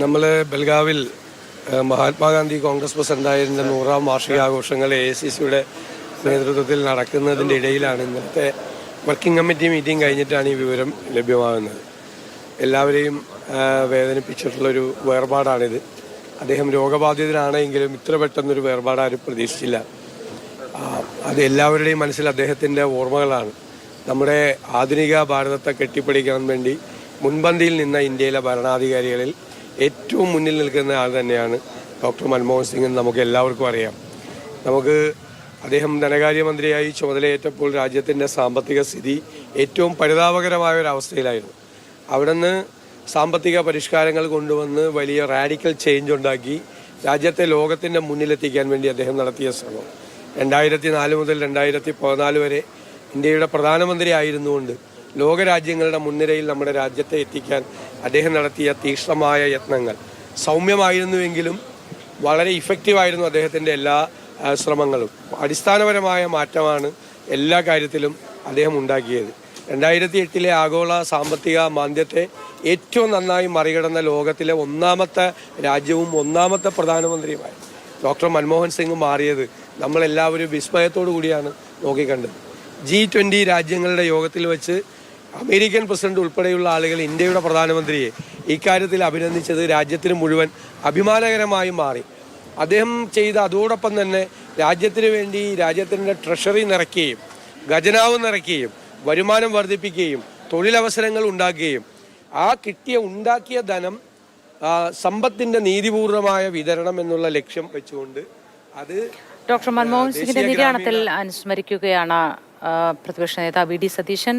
നമ്മൾ ബൽഗാവിൽ മഹാത്മാഗാന്ധി കോൺഗ്രസ് പ്രസിഡന്റായതിന്റെ നൂറാം വാർഷികാഘോഷങ്ങൾ A C സിയുടെ നേതൃത്വത്തിൽ നടക്കുന്നതിന്റെ ഇടയിലാണ് ഇന്നത്തെ വർക്കിംഗ് കമ്മിറ്റി മീറ്റിംഗ് കഴിഞ്ഞിട്ടാണ് ഈ വിവരം ലഭ്യമാകുന്നത്. എല്ലാവരെയും വേദനിപ്പിച്ചിട്ടുള്ളൊരു വേർപാടാണിത്. അദ്ദേഹം രോഗബാധിതനാണെങ്കിലും ഇത്ര പെട്ടെന്നൊരു വേർപാട് ആരും പ്രതീക്ഷിച്ചില്ല. അത് എല്ലാവരുടെയും മനസ്സിൽ അദ്ദേഹത്തിന്റെ ഓർമ്മകളാണ്. നമ്മുടെ ആധുനിക ഭാരതത്തെ കെട്ടിപ്പടിക്കാൻ വേണ്ടി മുൻപന്തിയിൽ നിന്ന ഇന്ത്യയിലെ ഭരണാധികാരികളിൽ ഏറ്റവും മുന്നിൽ നിൽക്കുന്ന ആൾ തന്നെയാണ് ഡോക്ടർ മൻമോഹൻ സിംഗ് എന്ന് നമുക്ക് എല്ലാവർക്കും അറിയാം. നമുക്ക് അദ്ദേഹം ധനകാര്യമന്ത്രിയായി ചുമതലയേറ്റപ്പോൾ രാജ്യത്തിന്റെ സാമ്പത്തിക സ്ഥിതി ഏറ്റവും പരിതാപകരമായ ഒരു അവസ്ഥയിലായിരുന്നു. അവിടുന്ന് സാമ്പത്തിക പരിഷ്കാരങ്ങൾ കൊണ്ടുവന്ന് വലിയ റാഡിക്കൽ ചേഞ്ച് ഉണ്ടാക്കി രാജ്യത്തെ ലോകത്തിന്റെ മുന്നിലെത്തിക്കാൻ വേണ്ടി അദ്ദേഹം നടത്തിയ ശ്രമം. രണ്ടായിരത്തി നാല് മുതൽ രണ്ടായിരത്തി പതിനാല് വരെ ഇന്ത്യയുടെ പ്രധാനമന്ത്രി ആയിരുന്നുകൊണ്ട് ലോകരാജ്യങ്ങളുടെ മുൻനിരയിൽ നമ്മുടെ രാജ്യത്തെ എത്തിക്കാൻ അദ്ദേഹം നടത്തിയ തീക്ഷ്ണമായ യത്നങ്ങൾ. സൗമ്യമായിരുന്നുവെങ്കിലും വളരെ ഇഫക്റ്റീവായിരുന്നു അദ്ദേഹത്തിന്റെ എല്ലാ ശ്രമങ്ങളും. അടിസ്ഥാനപരമായ മാറ്റമാണ് എല്ലാ കാര്യത്തിലും അദ്ദേഹം ഉണ്ടാക്കിയത്. രണ്ടായിരത്തി എട്ടിലെ ആഗോള സാമ്പത്തിക മാന്ദ്യത്തെ ഏറ്റവും നന്നായി മറികടന്ന ലോകത്തിലെ ഒന്നാമത്തെ രാജ്യവും ഒന്നാമത്തെ പ്രധാനമന്ത്രിയുമായി ഡോക്ടർ മൻമോഹൻ സിംഗ് മാറിയത് നമ്മളെല്ലാവരും വിസ്മയത്തോടു കൂടിയാണ് നോക്കിക്കണ്ടത്. ജി ട്വന്റി രാജ്യങ്ങളുടെ യോഗത്തിൽ വെച്ച് അമേരിക്കൻ പ്രസിഡന്റ് ഉൾപ്പെടെയുള്ള ആളുകൾ ഇന്ത്യയുടെ പ്രധാനമന്ത്രിയെ ഇക്കാര്യത്തിൽ അഭിനന്ദിച്ചത് രാജ്യത്തിന് മുഴുവൻ അഭിമാനകരമായി മാറി. അദ്ദേഹം ചെയ്ത അതോടൊപ്പം തന്നെ രാജ്യത്തിന് വേണ്ടി രാജ്യത്തിന്റെ ട്രഷറി നിറയ്ക്കുകയും ഖജനാവ് നിറയ്ക്കുകയും വരുമാനം വർദ്ധിപ്പിക്കുകയും തൊഴിലവസരങ്ങൾ ഉണ്ടാക്കുകയും ആ കിട്ടിയ ഉണ്ടാക്കിയ ധനം സമ്പത്തിന്റെ സമ്പത്തിന്റെ നീതിപൂർവമായ വിതരണം എന്നുള്ള ലക്ഷ്യം വെച്ചുകൊണ്ട് അത് ഡോക്ടർ മൻമോഹൻ സിംഗിന്റെ നിര്യാണത്തിൽ അനുസ്മരിക്കുകയാണ് പ്രതിപക്ഷ നേതാവ് വി. ഡി. സതീശൻ.